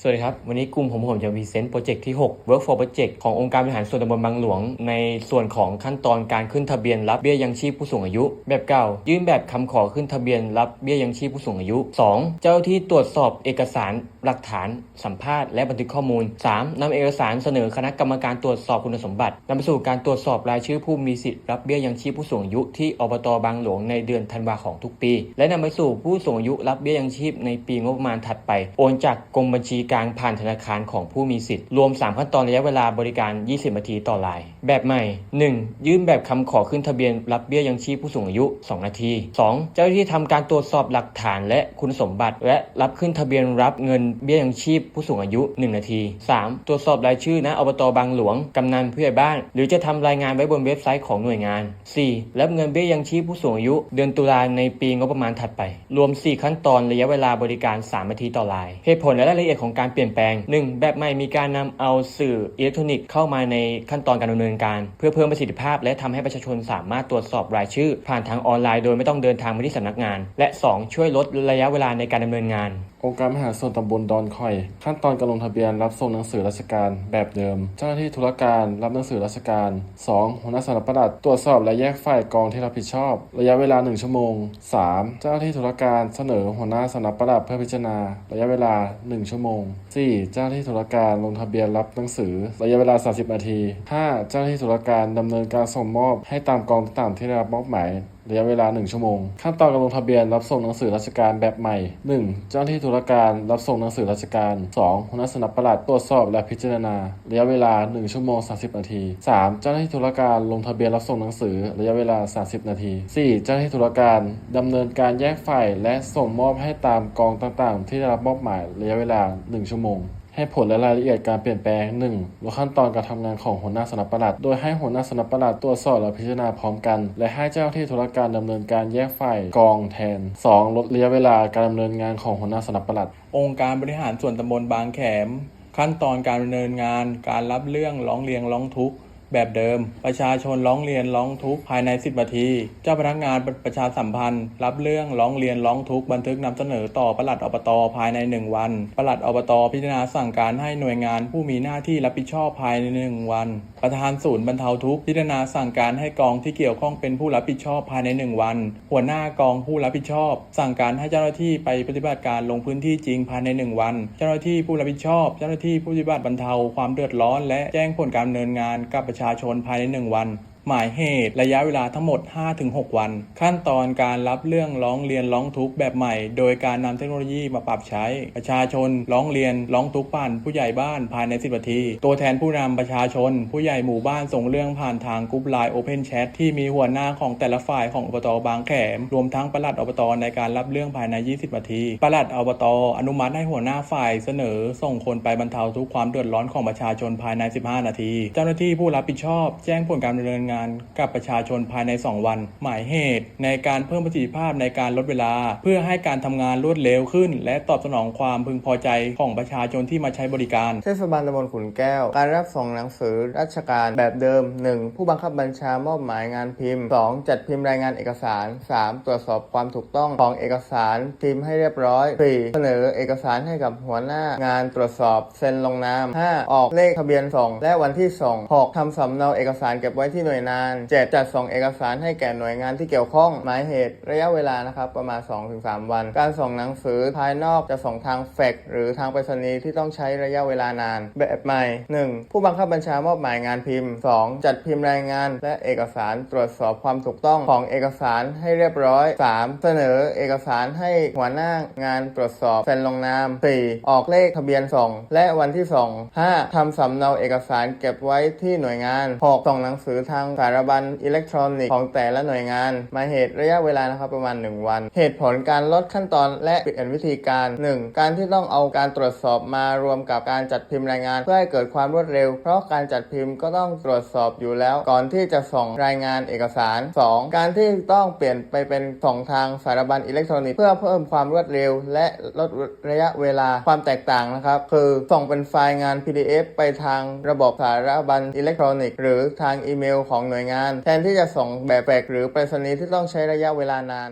สวัสดีครับ วันนี้กลุ่มของผมจะพรีเซนต์โปรเจกต์ที่ 6 Work for Project ขององค์การบริหารส่วนตำบลบางหลวง ในส่วนของขั้นตอนการขึ้นทะเบียนรับเบี้ยยังชีพผู้สูงอายุ แบบเก่า ยื่นแบบคำขอขึ้นทะเบียนรับเบี้ยยังชีพผู้สูงอายุ 2. เจ้าที่ตรวจสอบเอกสารหลักฐาน สัมภาษณ์และบันทึกข้อมูล 3. นำเอกสารเสนอคณะกรรมการตรวจสอบคุณสมบัตินำไปสู่การตรวจสอบรายชื่อผู้มีสิทธิ์รับเบี้ยยังชีพผู้สูงอายุที่อบตบางหลวงในเดือนธันวาของทุกปี และนำไปสู่ผู้สูงอายุรับเบี้ยยังชีพในปีงบประมาณถัดไปโอนจากกรมบัญชีกลางผ่านธนาคารของผู้มีสิทธิ์ รวม 3 ขั้นตอนระยะเวลาบริการ 20 นาทีต่อราย แบบใหม่ 1. ยื่นแบบคำขอขึ้นทะเบียนรับเบี้ยยังชีพผู้สูงอายุ 2 นาที 2. เจ้าหน้าที่ทำการตรวจสอบหลักฐานและคุณสมบัติ และรับขึ้นทะเบียนรับเงินเบี้ยยังชีพผู้สูงอายุ 1 นาที 3. ตรวจสอบรายชื่อณอบตบางหลวงกำนันผู้ใหญ่บ้าน หรือจะทำรายงานไว้บนเว็บไซต์ของหน่วยงาน 4. รับเงินเบี้ยยังชีพผู้สูงอายุ เดือนตุลาในปีงบประมาณถัดไป รวม 4 ขั้นตอนระยะเวลาบริการ 3 นาทีต่อราย เหตุผลและรายละเอียดของการเปลี่ยนแปลง 1. แบบใหม่มีการนำเอาสื่ออิเล็กทรอนิกส์เข้ามาในขั้นตอนการดำเนินการ เพื่อเพิ่มประสิทธิภาพ และทำให้ประชาชนสามารถตรวจสอบรายชื่อ ผ่านทางออนไลน์โดยไม่ต้องเดินทางไปที่สำนักงาน และ 2. ช่วยลดระยะเวลาในการดำเนินงานองค์การบริหาส่วนตำบลดอนคอย ขั้นตอนการลงทะเบียนรับส่งหนังสือราชการแบบเดิม เจ้าหน้าที่ธุรการรับหนังสือราชการ 2. หัวหน้าสำนักปลัดตรวจสอบและแยกฝ่ายกองที่รับผิดชอบ ระยะเวลา 1 ชั่วโมง 3. เจ้าหน้าที่ธุรการเสนอหัวหน้าสำนักปลัดเพื่อพิจารณา ระยะเวลา 1 ชั่วโมง 4. เจ้าหน้าที่ธุรการลงทะเบียนรับหนังสือ ระยะเวลา 30 นาที 5. เจ้าหน้าที่ธุรการดำเนินการส่งมอบให้ตามกองต่างๆที่ได้รับมอบหมาย ระยะเวลา 1 ชั่วโมง ขั้นตอนการลงทะเบียนรับส่งหนังสือราชการแบบใหม่ 1. เจ้าหน้าที่ธุรการรับส่งหนังสือราชการ 2. หัวหน้าสำนักปลัดตรวจสอบและพิจารณา ระยะเวลา 1 ชั่วโมง 30 นาที 3. เจ้าหน้าที่ธุรการลงทะเบียนรับส่งหนังสือระยะเวลา 30 นาที 4. เจ้าหน้าที่ธุรการดำเนินการแยกฝ่ายและส่งมอบให้ตามกองต่างๆ ที่ได้รับมอบหมายระยะเวลา 1 ชั่วโมง ให้ผลและรายละเอียดการเปลี่ยนแปลง 1. ลดขั้นตอนการทำงานของหัวหน้าสำนักปลัด โดยให้หัวหน้าสำนักปลัดตรวจสอบและพิจารณาพร้อมกัน และให้เจ้าที่ธุรการดำเนินการแยกฝ่ายกองแทน 2. ลดระยะเวลาการดำเนินงานของหัวหน้าสำนักปลัด องค์การบริหารส่วนตำบลบางแขม ขั้นตอนการดำเนินงาน การรับเรื่องร้องเรียนร้องทุกข์ แบบเดิม ประชาชนร้องเรียนร้องทุกข์ภายใน 10นาที เจ้าพนักงานประชาสัมพันธ์ รับเรื่องร้องเรียนร้องทุกข์บันทึกนำเสนอต่อปลัดอบตภายใน 1 วันปลัดอบตพิจารณาสั่งการให้หน่วยงานผู้มีหน้าที่รับผิดชอบภายใน 1 วัน ประธานศูนย์บรรเทาทุกข์พิจารณาสั่งการให้กองที่เกี่ยวข้องเป็นผู้รับผิดชอบภายใน 1 วัน หัวหน้ากองผู้รับผิดชอบ สั่งการให้เจ้าหน้าที่ไปปฏิบัติการลงพื้นที่จริงภายใน 1 วัน เจ้าหน้าที่ผู้รับผิดชอบ เจ้าหน้าที่ผู้ปฏิบัติบรรเทาความเดือดร้อน และแจ้งผลการดำเนินงานกับประชาชนภายใน 1 วัน หมายเหตุระยะเวลาทั้งหมด 5-6 วัน ขั้นตอนการรับเรื่องร้องเรียนร้องทุกข์แบบใหม่ โดยการนำเทคโนโลยีมาปรับใช้ ประชาชนร้องเรียนร้องทุกข์ผ่านผู้ใหญ่บ้านภายใน 10นาที ตัวแทนผู้นำประชาชน ผู้ใหญ่หมู่บ้านส่งเรื่องผ่านทางกรุ๊ปไลน์โอเพนแชทที่มีหัวหน้าของแต่ละฝ่ายของอบตบางแขม รวมทั้งปลัดอบตในการรับเรื่องภายใน 20นาทีปลัดอบตอนุมัติให้หัวหน้าฝ่ายเสนอ ส่งคนไปบรรเทาทุกข์ความเดือดร้อนของประชาชนภายใน 15 นาที เจ้าหน้าที่ผู้รับผิดชอบแจ้งผลการดำเนินงานกับประชาชนภายใน 2 วัน หมายเหตุ ในการเพิ่มประสิทธิภาพในการลดเวลา เพื่อให้การทำงานรวดเร็วขึ้น และตอบสนองความพึงพอใจของประชาชนที่มาใช้บริการ เทศบาลตำบลขุนแก้ว การรับส่งหนังสือราชการแบบเดิม 1. ผู้บังคับบัญชามอบหมายงานพิมพ์ 2. จัดพิมพ์รายงานเอกสาร 3. ตรวจสอบความถูกต้องของเอกสารพิมพ์ให้เรียบร้อย 4. เสนอเอกสารให้กับหัวหน้างานตรวจสอบเซ็นลงนาม 5. ออกเลขทะเบียนส่งและวันที่ส่ง 6. ทำสำเนาเอกสารเก็บไว้ที่หน่วยงาน 7. จัดส่งเอกสารให้แก่หน่วยงานที่เกี่ยวข้องหมายเหตุระยะเวลานะครับประมาณ 2-3 วัน การส่งหนังสือภายนอกจะส่งทางแฟกซ์หรือทางไปรษณีย์ที่ต้องใช้ระยะเวลานาน แบบใหม่ 1. ผู้บังคับบัญชามอบหมายงานพิมพ์ 2. จัดพิมพ์รายงาน และเอกสารตรวจสอบความถูกต้องของเอกสารให้เรียบร้อย 3. เสนอเอกสารให้หัวหน้างานตรวจสอบเซ็นลงนาม 4. ออกเลขทะเบียนส่งและวันที่ส่ง 5. ทำสำเนาเอกสารเก็บไว้ที่หน่วยงาน 6. ส่งหนังสือทางสารบัญอิเล็กทรอนิกส์ของแต่ละหน่วยงาน มาเหตุระยะเวลานะครับประมาณ 1 วัน เหตุผลการลดขั้นตอนและเปลี่ยนวิธีการ 1. การที่ต้องเอาการตรวจสอบมารวมกับการจัดพิมพ์รายงาน เพื่อให้เกิดความรวดเร็ว เพราะการจัดพิมพ์ก็ต้องตรวจสอบอยู่แล้ว ก่อนที่จะส่งรายงานเอกสาร 2. การที่ต้องเปลี่ยนไปเป็นส่งทางสารบัญอิเล็กทรอนิกส์เพื่อเพิ่มความรวดเร็ว และลดระยะเวลาความแตกต่างนะครับคือส่งเป็นไฟล์งาน PDF ไปทางระบบสารบัญอิเล็กทรอนิกส์หรือทางอีเมลของหน่วยงาน แทนที่จะส่งแบบแปลกหรือไปรษณีย์ที่ต้องใช้ระยะเวลานาน